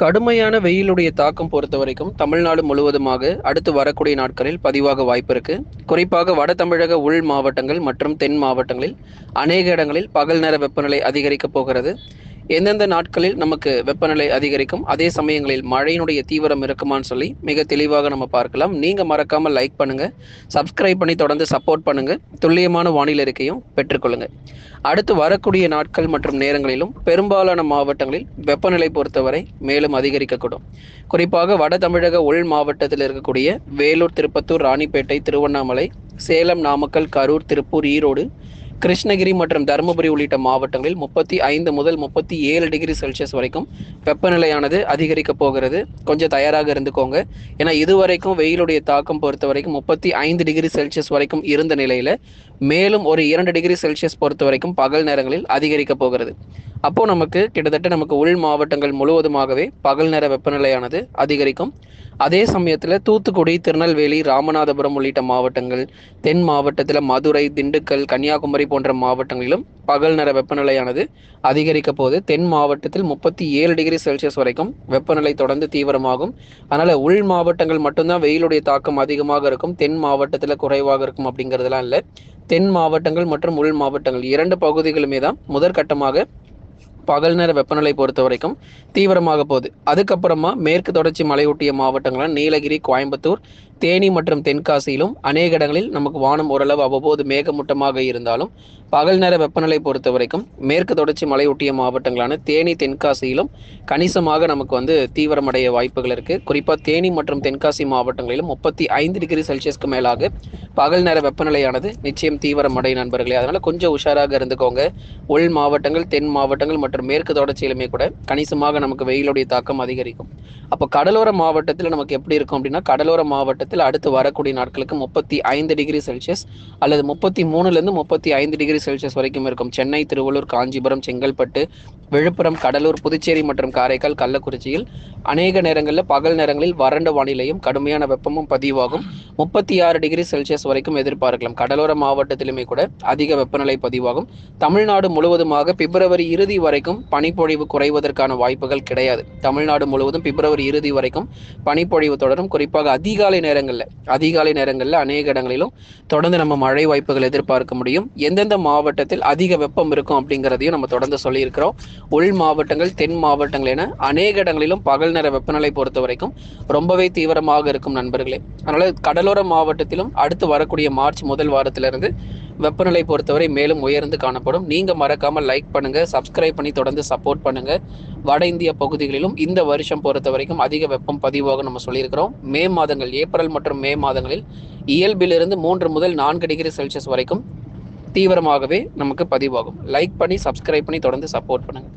கடுமையான வெயிலுடைய தாக்கம் பொறுத்த வரைக்கும் தமிழ்நாடு முழுவதுமாக அடுத்து வரக்கூடிய நாட்களில் பதிவாக வாய்ப்பு இருக்கு. குறிப்பாக வட தமிழக உள் மாவட்டங்கள் மற்றும் தென் மாவட்டங்களில் அநேக இடங்களில் பகல் நேர வெப்பநிலை அதிகரிக்க போகிறது. எந்தெந்த நாட்களில் நமக்கு வெப்பநிலை அதிகரிக்கும் அதே சமயங்களில் மழையினுடைய தீவிரம் இருக்குமான்னு சொல்லி மிக தெளிவாக நம்ம பார்க்கலாம். நீங்க மறக்காம லைக் பண்ணுங்க சப்ஸ்கிரைப் பண்ணி தொடர்ந்து சப்போர்ட் பண்ணுங்க துல்லியமான வானிலை இருக்கையும் பெற்றுக்கொள்ளுங்க அடுத்து வரக்கூடிய நாட்கள் மற்றும் நேரங்களிலும் பெரும்பாலான மாவட்டங்களில் வெப்பநிலை பொறுத்தவரை மேலும் அதிகரிக்கக்கூடும். குறிப்பாக வட தமிழக உள் மாவட்டத்தில் இருக்கக்கூடிய வேலூர் திருப்பத்தூர் ராணிப்பேட்டை திருவண்ணாமலை சேலம் நாமக்கல் கரூர் திருப்பூர் ஈரோடு கிருஷ்ணகிரி மற்றும் தருமபுரி உள்ளிட்ட மாவட்டங்களில் முப்பத்தி ஐந்து முதல் முப்பத்தி ஏழு டிகிரி செல்சியஸ் வரைக்கும் வெப்பநிலையானது அதிகரிக்க போகிறது. கொஞ்சம் தயாராக இருந்துக்கோங்க. ஏன்னா இதுவரைக்கும் வெயிலுடைய தாக்கம் பொறுத்த வரைக்கும் முப்பத்தி ஐந்து டிகிரி செல்சியஸ் வரைக்கும் இருந்த நிலையில மேலும் ஒரு இரண்டு டிகிரி செல்சியஸ் பொறுத்த வரைக்கும் பகல் நேரங்களில் அதிகரிக்க போகிறது. அப்போ நமக்கு கிட்டத்தட்ட நமக்கு உள் மாவட்டங்கள் முழுவதுமாகவே பகல் நேர வெப்பநிலையானது அதிகரிக்கும். அதே சமயத்தில் தூத்துக்குடி திருநெல்வேலி ராமநாதபுரம் உள்ளிட்ட மாவட்டங்கள் தென் மாவட்டத்தில் மதுரை திண்டுக்கல் கன்னியாகுமரி போன்ற மாவட்டங்களிலும் பகல் நேர வெப்பநிலையானது அதிகரிக்க போது தென் மாவட்டத்தில் முப்பத்தி ஏழு டிகிரி செல்சியஸ் வரைக்கும் வெப்பநிலை தொடர்ந்து தீவிரமாகும். அதனால் உள் மாவட்டங்கள் மட்டும்தான் வெயிலுடைய தாக்கம் அதிகமாக இருக்கும். தென் மாவட்டத்தில் குறைவாக இருக்கும் அப்படிங்கிறதுலாம் இல்லை. தென் மாவட்டங்கள் மற்றும் உள் மாவட்டங்கள் இரண்டு பகுதிகளுமே தான் முதற்கட்டமாக பகல் நேர வெப்பநிலை பொறுத்த வரைக்கும் தீவிரமாக போகுது. அதுக்கப்புறமா மேற்கு தொடர்ச்சி மலையொட்டிய மாவட்டங்களான நீலகிரி கோயம்புத்தூர் தேனி மற்றும் தென்காசியிலும் அநேக இடங்களில் நமக்கு வானம் ஓரளவு அவ்வப்போது மேகமூட்டமாக இருந்தாலும் பகல் நேர வெப்பநிலை பொறுத்த வரைக்கும் மேற்கு தொடர்ச்சி மலையொட்டிய மாவட்டங்களான தேனி தென்காசியிலும் கணிசமாக நமக்கு வந்து தீவிரமடைய வாய்ப்புகள் இருக்கு. குறிப்பாக தேனி மற்றும் தென்காசி மாவட்டங்களிலும் முப்பத்தி ஐந்து டிகிரி செல்சியஸ்க்கு மேலாக பகல் நேர வெப்பநிலையானது நிச்சயம் தீவிரமடைய நண்பர்களே. அதனால கொஞ்சம் உஷாராக இருந்துக்கோங்க. உள் மாவட்டங்கள் தென் மாவட்டங்கள் மற்றும் மேற்கு தொடர்ச்சியிலுமே கூட கணிசமாக நமக்கு வெயிலுடைய தாக்கம் அதிகரிக்கும். அப்போ கடலோர மாவட்டத்தில் நமக்கு எப்படி இருக்கும் அப்படின்னா கடலோர மாவட்டத்தில் அடுத்து வரக்கூடிய நாட்களுக்கு முப்பத்தி ஐந்து டிகிரி செல்சியஸ் அல்லது முப்பத்தி மூணுலேருந்து முப்பத்தி ஐந்து டிகிரி செல்சியஸ் வரைக்கும் இருக்கும். சென்னை திருவள்ளூர் காஞ்சிபுரம் செங்கல்பட்டு விழுப்புரம் கடலூர் புதுச்சேரி மற்றும் காரைக்கால் கள்ளக்குறிச்சியில் அநேக நேரங்களில் பகல் நேரங்களில் வறண்ட வானிலையும் கடுமையான வெப்பமும் பதிவாகும். முப்பத்தி ஆறு டிகிரி செல்சியஸ் வரைக்கும் எதிர்பார்க்கலாம். கடலோர மாவட்டத்திலுமே கூட அதிக வெப்பநிலை பதிவாகும். தமிழ்நாடு முழுவதுமாக பிப்ரவரி இறுதி வரைக்கும் பனிப்பொழிவு குறைவதற்கான வாய்ப்புகள் கிடையாது. தமிழ்நாடு முழுவதும் பிப்ரவரி இறுதி வரைக்கும் பனிப்பொழிவு தொடரும். குறிப்பாக அதிகாலை நேரங்களில் அதிகாலை நேரங்களில் அநேக இடங்களிலும் தொடர்ந்து நம்ம மழை வாய்ப்புகள் எதிர்பார்க்க முடியும். எந்தெந்த மாவட்டத்தில் அதிக வெப்பம் இருக்கும் அப்படிங்கிறதையும் நம்ம தொடர்ந்து சொல்லியிருக்கிறோம். உள் மாவட்டங்கள் தென் மாவட்டங்கள் என அநேக இடங்களிலும் பகல் நேர வெப்பநிலை பொறுத்த வரைக்கும் ரொம்பவே தீவிரமாக இருக்கும் நண்பர்களே. அதனால கடலோர மாவட்டத்திலும் அடுத்து வரக்கூடிய மார்ச் முதல் வாரத்திலிருந்து வெப்பநிலை பொறுத்தவரை மேலும் உயர்ந்து காணப்படும். நீங்க மறக்காம லைக் பண்ணுங்க சப்ஸ்கிரைப் பண்ணி தொடர்ந்து சப்போர்ட் பண்ணுங்க. வட இந்திய பகுதிகளிலும் இந்த வருஷம் பொறுத்த வரைக்கும் அதிக வெப்பம் பதிவாக நம்ம சொல்லியிருக்கிறோம். மே மாதங்கள் ஏப்ரல் மற்றும் மே மாதங்களில் இயல்பிலிருந்து மூன்று முதல் நான்கு டிகிரி செல்சியஸ் வரைக்கும் தீவிரமாகவே நமக்கு பதிவாகும். லைக் பண்ணி சப்ஸ்கிரைப் பண்ணி தொடர்ந்து சப்போர்ட் பண்ணுங்க.